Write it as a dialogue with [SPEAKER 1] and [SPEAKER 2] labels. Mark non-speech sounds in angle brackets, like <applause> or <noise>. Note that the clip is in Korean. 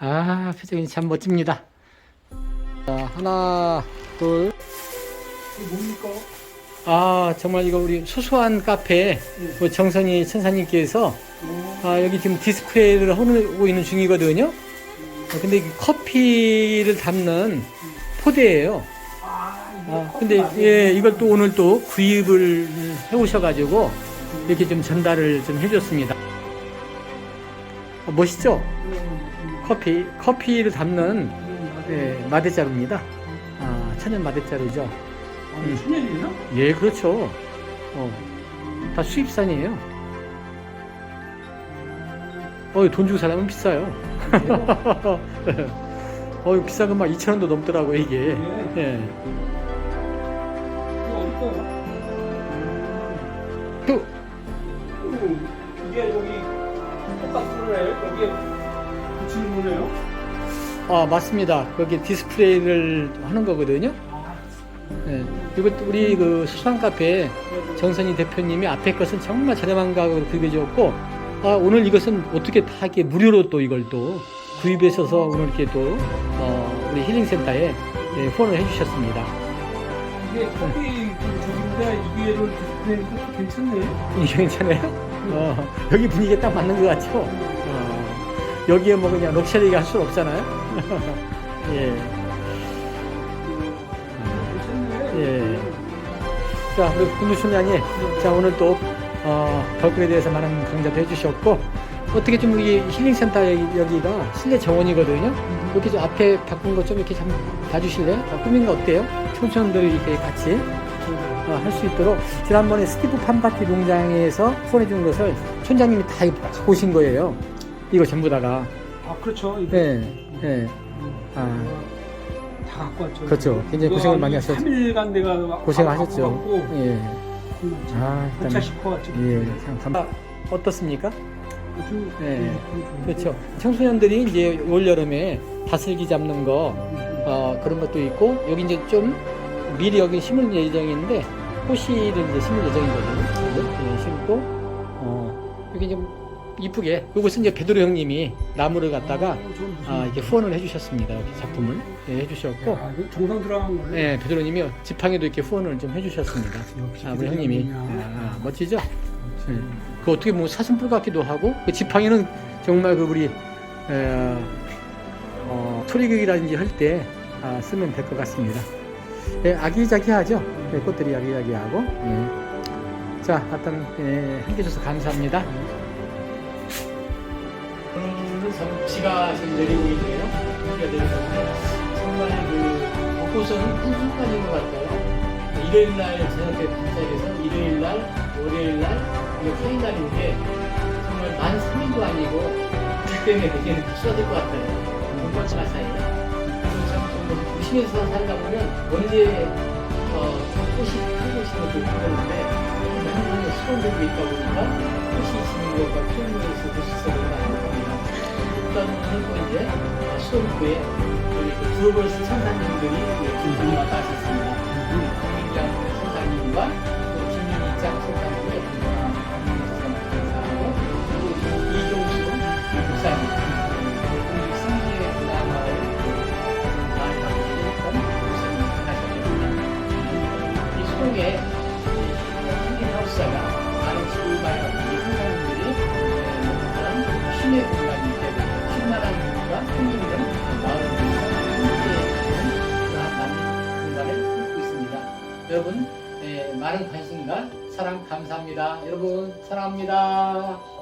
[SPEAKER 1] 아, 표정이 참 멋집니다. 자, 하나, 둘.
[SPEAKER 2] 뭡니까?
[SPEAKER 1] 아, 정말 이거 우리 소소한 카페, 뭐 정선희 천사님께서 아, 여기 지금 디스플레이를 하고 있는 중이거든요. 어, 근데 이게 커피를 담는 포대예요.
[SPEAKER 2] 아,
[SPEAKER 1] 아, 근데? 예, 이걸 또 오늘 또 구입을 해 오셔가지고 이렇게 좀 전달을 좀 해줬습니다. 어, 멋있죠?
[SPEAKER 2] 음, 음,
[SPEAKER 1] 커피, 커피를 담는
[SPEAKER 2] 음.
[SPEAKER 1] 예, 마대자루입니다. 아, 천연 마대자루죠.
[SPEAKER 2] 아,
[SPEAKER 1] 음.
[SPEAKER 2] 순혈이나?
[SPEAKER 1] 예, 그렇죠. 어, 다 수입산이에요. 어, 돈 주고 사려면 비싸요. <laughs> 어, 비싼 건막 2,000원도 넘더라고요, 이게. 예.
[SPEAKER 2] 어디 거야?
[SPEAKER 1] 또,
[SPEAKER 2] 음, 이게 여기 똑같으네. 여기에 붙이는 거네요.
[SPEAKER 1] 아, 맞습니다. 거기 디스플레이를 하는 거거든요.
[SPEAKER 2] 아,
[SPEAKER 1] 예. 이것도 우리 그 수산 카페 정선희 대표님이 앞에 것은 정말 저렴한 가격으로 구입해줬고, 아, 오늘 이것은 어떻게 다 이렇게 무료로 또 이걸 또 구입하셔서 오늘 이렇게 또, 어, 우리 힐링센터에 예, 후원을 해주셨습니다.
[SPEAKER 2] 이게 커피 그 저기인데 이게를 디스플레이도 괜찮네.
[SPEAKER 1] 분위기 괜찮아요? 어, 여기 분위기에 딱 맞는 것 같죠? 어, 여기에 뭐 그냥 럭셔리가 할 수는 없잖아요? <laughs> 예. 예. 자, 우리 군두순장님, 자, 오늘 또, 어, 벌꿀에 대해서 많은 강좌도 해주셨고, 어떻게 좀 우리 힐링센터 여기- 여기가 실내 정원이거든요? 이렇게 좀 앞에 바꾼 거좀 이렇게 좀 봐주실래요? 아, 꾸민 거 어때요? 청소년들이 이렇게 같이 어, 할 수 있도록 지난번에 스티브 판파티 농장에서 후원해준 것을 촌장님이 다 이거 갖고 오신 거예요. 이거 전부 다가.
[SPEAKER 2] 아, 그렇죠. 이게
[SPEAKER 1] 예, 예. 아.
[SPEAKER 2] 다 갖고 왔죠.
[SPEAKER 1] 그렇죠. 굉장히 고생을 많이 하셨죠.
[SPEAKER 2] 3일간 내가 막
[SPEAKER 1] 고생하셨죠. 예.
[SPEAKER 2] 음,
[SPEAKER 1] 아, 일단.
[SPEAKER 2] 싣고 왔죠.
[SPEAKER 1] 예, 참 감... 아, 어떻습니까?
[SPEAKER 2] 아주
[SPEAKER 1] 예.
[SPEAKER 2] 음,
[SPEAKER 1] 그렇죠. 청소년들이 이제 올 여름에 다슬기 잡는 거 어, 그런 것도 있고 여기 이제 좀 미리 여기 심을 예정인데 호시를 이제 심을 예정이거든요. 그죠? 예, 심고 어, 여기 좀 이쁘게 이것은 이제 베드로 형님이 나무를 갖다가 아, 이렇게 후원을 해주셨습니다. 이렇게 작품을 예, 해주셨고
[SPEAKER 2] 야, 이거 정상 들어간 거네.
[SPEAKER 1] 예, 베드로님이 지팡이도 이렇게 후원을 좀 해주셨습니다.
[SPEAKER 2] 역시
[SPEAKER 1] 아, 우리 형님이 아, 아, 멋지죠? 예. 그 어떻게 보면 사슴뿔 같기도 하고 그 지팡이는 정말 그 우리 에, 어, 소리극이라든지 할때 아, 쓰면 될 것 같습니다. 예, 아기자기하죠? 예, 꽃들이 아기자기하고 예. 자, 하여튼 예, 함께 해줘서 감사합니다. 오늘은 참 비가 지금 내리고 있네요. 비가 내리는데 정말 그 벚꽃은 한순간인 것 같아요. 일요일 날 저녁에 반짝여서 일요일 날, 월요일 날, 이게 화요일 날인데 정말 만 3일도 아니고 비 때문에 되게 추워질 것 같아요. 벚꽃 사이에. 그래서 참 도시에서 살다 보면 언제 어, 꽃이 피고 있는 것도 모르는데 항상 수원되고 있다 보니까 꽃이 있는 것과 피는 것을 볼수 있어서 너무 행복합니다. 일단 오늘 또 이제 수원구에 우리 그 글로벌 천사님들이 분이 왔다 하셨습니다. 김장 선장님과 만나셨습니다. 이 소동에 힐링하우스가 많은 출발하고 이 선생님들이 그런 쉼의 공간이 되고 손님들 마을을 함께 그러한 공간을. 여러분 예, 많은 관심과 사랑 감사합니다. 여러분 사랑합니다.